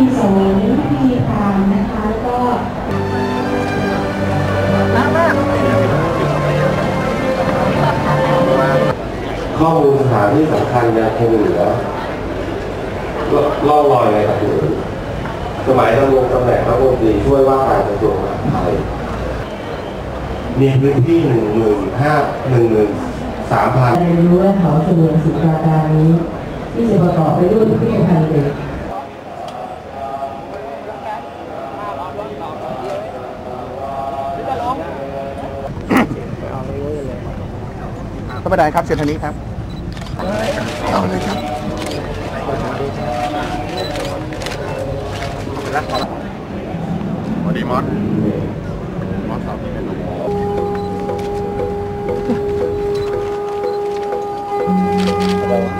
มีสงฆ์ไม่มีพรามนะคะแล้วก็ข้อมูลสถานที่สำคัญยังคงเหลือล่องลอยในปัจจุบันสมัยดำรงตำแหน่งรัฐมนตรีช่วยว่าการกระทรวงมหาดไทยมีพื้นที่หนึ่งหมื่นห้าหนึ่งหมื่นสามพันเรียนรู้และเขาเสมือนสุดราการนี้ที่จะประกอบไปด้วยพิพิธภัณฑ์เด็ก ท่านประธานครับเชิญทางนี้ครับ เอาเลยครับสวัสดีมอสมอสสาวที่เป็นเห็